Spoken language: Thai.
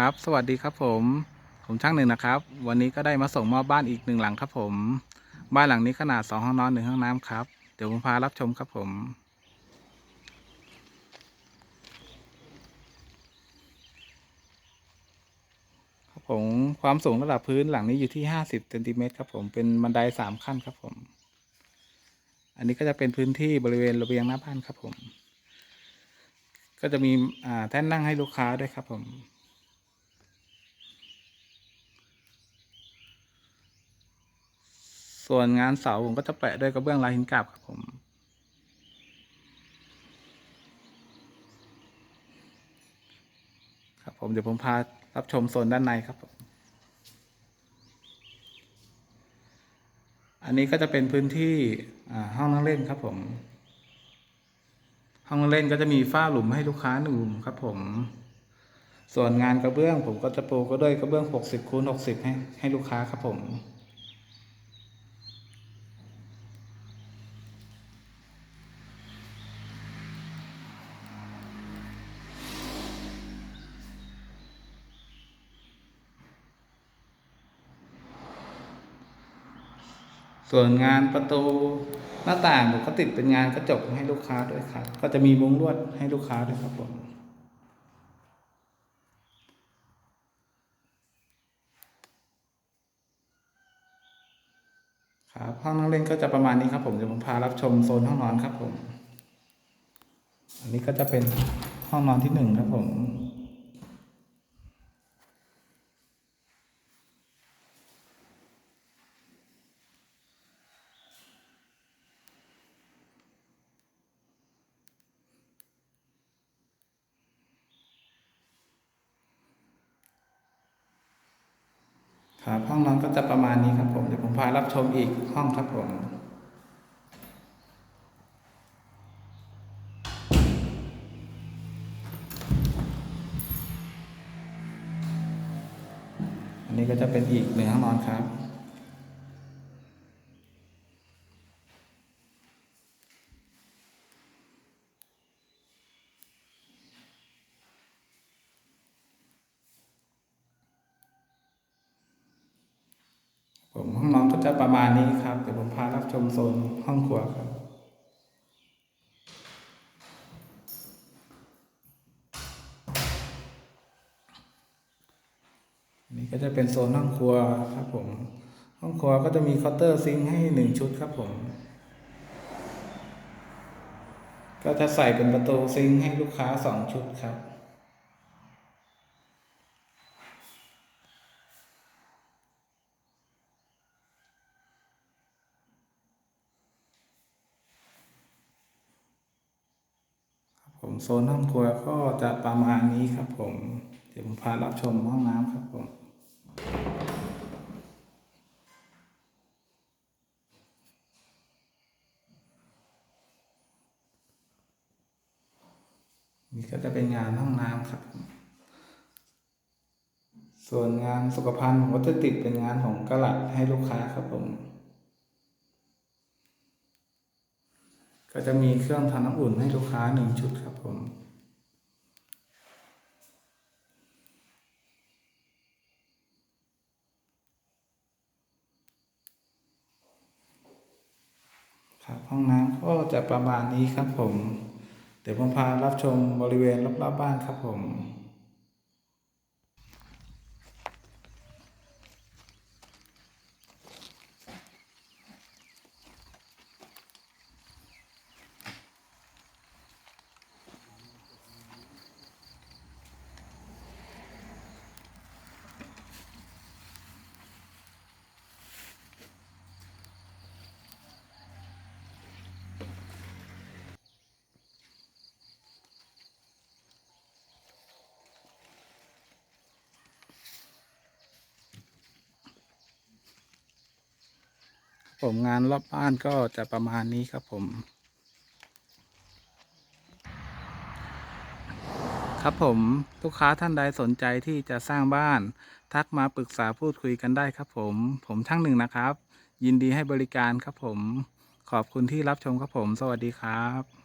ครับ สวัสดีครับผม ผมช่างหนึ่งนะครับ วันนี้ก็ได้มาส่งมอบบ้านอีกหนึ่งหลังครับผม บ้านหลังนี้ขนาดสองห้องนอนหนึ่งห้องน้ำครับ เดี๋ยวผมพารับชมครับผมครับผม ความสูงระดับพื้นหลังนี้อยู่ที่ห้าสิบเซนติเมตรครับผม เป็นบันไดสามขั้นครับผม อันนี้ก็จะเป็นพื้นที่บริเวณระเบียงหน้าบ้านครับผม ก็จะมีอ่าแท่นนั่งให้ลูกค้าด้วยครับผม ส่วนงานเสาผมก็จะแปะด้วยกระเบื้องลายหินกราบครับผม ครับผมเดี๋ยวผมพารับชมโซนด้านในครับผมอันนี้ก็จะเป็นพื้นที่ห้องนั่งเล่นครับผม ห้องนั่งเล่นก็จะมีฝ้าหลุมให้ลูกค้าหนึ่งหลุมครับผม ส่วนงานกระเบื้องผมก็จะปูก็ด้วยกระเบื้อง 60คูณ60 ให้ให้ลูกค้าครับผม ส่วนงานประตูหน้าต่างผมก็ติดเป็นงานกระจกให้ลูกค้าด้วยครับ ก็จะมีมุ้งลวดให้ลูกค้าด้วยครับผมครับห้องนั่งเล่นก็จะประมาณนี้ครับผมเดี๋ยวผมพารับชมโซนห้องนอนครับผม อันนี้ก็จะเป็นห้องนอนที่หนึ่งครับผม ครับห้องนอนก็จะประมาณนี้ครับผมเดี๋ยวผมพารับชมอีกห้องครับผมอันนี้ก็จะเป็นอีกหนึ่งห้องนอนครับ ผมห้องนอนก็จะประมาณนี้ครับเดี๋ยวผมพารับชมโซนห้องครัวครับนนี้ก็จะเป็นโซนห้องครัวครับผม ห้องครัวก็จะมีเคาน์เตอร์ซิงค์ให้หนึ่งชุดครับผม ก็จะใส่เป็นประตูซิงค์ให้ลูกค้าสองชุดครับ โซนห้องครัวก็จะประมาณนี้ครับผม เดี๋ยวผมพารับชมห้องน้ำครับผมนี่ก็จะเป็นงานห้องน้ำครับ ส่วนงานสุขภัณฑ์ผมก็จะติดเป็นงานของกระหลัดให้ลูกค้าครับผม ก็จะมีเครื่องทำน้ำอุ่นให้ลูกค้าหนึ่งชุดครับผม ครับห้องน้ำก็จะประมาณนี้ครับผม เดี๋ยวผมพารับชมบริเวณรอบๆบ้านครับผม ผมงานรอบบ้านก็จะประมาณนี้ครับผม ครับผมลูกค้าท่านใดสนใจที่จะสร้างบ้าน ทักมาปรึกษาพูดคุยกันได้ครับผม ผมช่างหนึ่งนะครับ ยินดีให้บริการครับผม ขอบคุณที่รับชมครับผม สวัสดีครับ